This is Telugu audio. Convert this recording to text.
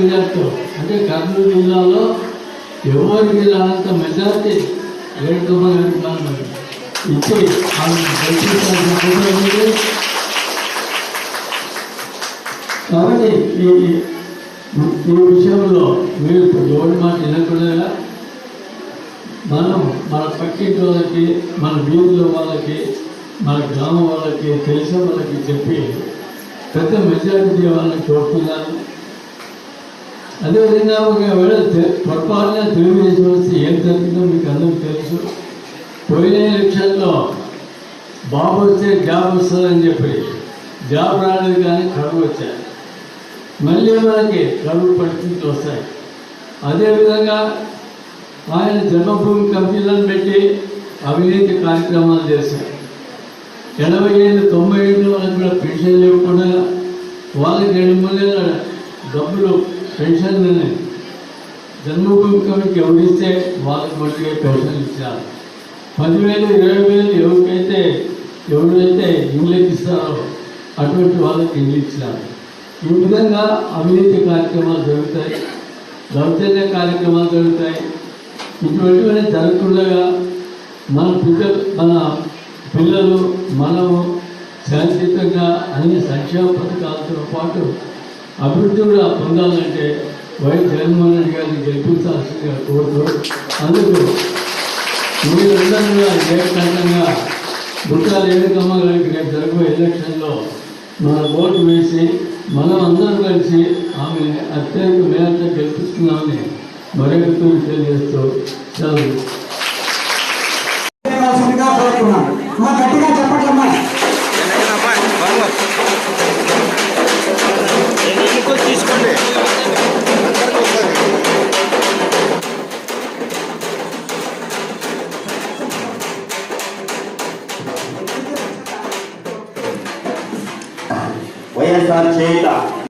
మెజార్టీ అంటే కర్నూలు జిల్లాలో ఎవరికి రానంత మెజార్టీ ఏడు తొమ్మిది అడుగుతాను మరి ఇచ్చి కాబట్టి ఈ ఈ విషయంలో మీరు ఎవరి మాట వినకుండా మనం మన పక్కింటి వాళ్ళకి మన వీధిలో వాళ్ళకి మన గ్రామం వాళ్ళకి తెలిసిన వాళ్ళకి చెప్పి పెద్ద మెజారిటీ వాళ్ళని కోరుతున్నాను అదేవిధంగా ఒకవేళ తె- పొరపాటున తెలుగుదేశం వస్తే ఏం జరిగిందో మీకు అందరికీ తెలుసు. పోయిన ఎలక్షన్లో బాబు వస్తే జాబ్ వస్తుందని చెప్పి జాబ్ రాలేదు కానీ కరువు వచ్చాయి. మళ్ళీ మనకి కరువు పరిస్థితులు వస్తాయి. అదేవిధంగా ఆయన జన్మభూమి కమిటీలను పెట్టి అవినీతి కార్యక్రమాలు చేశారు. ఎనభై ఏళ్ళు తొంభై ఏళ్ళు వాళ్ళకి కూడా పెన్షన్ లేకుండా వాళ్ళకి రెండు మూడేళ్ళ డబ్బులు పెన్షన్ జన్మభూమి కమిటీకి ఎవరిస్తే వాళ్ళకి మట్టుగా పెన్షన్ ఇచ్చారు పదివేలు ఇరవై వేలు ఎవరికైతే ఎవరైతే ఇండ్లకి ఇస్తారో అటువంటి వాళ్ళకి ఇల్లు ఇచ్చారు. ఈ విధంగా అవినీతి కార్యక్రమాలు జరుగుతాయి. దౌర్జన్య కార్యక్రమాలు జరుగుతాయి. ఇటువంటివన్నీ జరగకుండగా మన పిల్లలు మన పిల్లలు మనము శాంతియుతంగా అన్ని సంక్షేమ పథకాలతో పాటు అభివృద్ధి కూడా పొందాలంటే వైఎస్ జగన్మోహన్ రెడ్డి గారిని గెలిపించాల్సిందిగా కోరుతూ అందుకు మీరందరూ కూడా ఏకంగా బుట్టాల ఏడుకమ్మ గారికి రేపు జరగబోయే ఎలక్షన్లో మన ఓటు వేసి మనం అందరం కలిసి ఆమె అత్యంత మేరతో గెలిపిస్తున్నామని మరొకటి తెలియజేస్తూ సెలవు. గట్టిగా 我也算接的。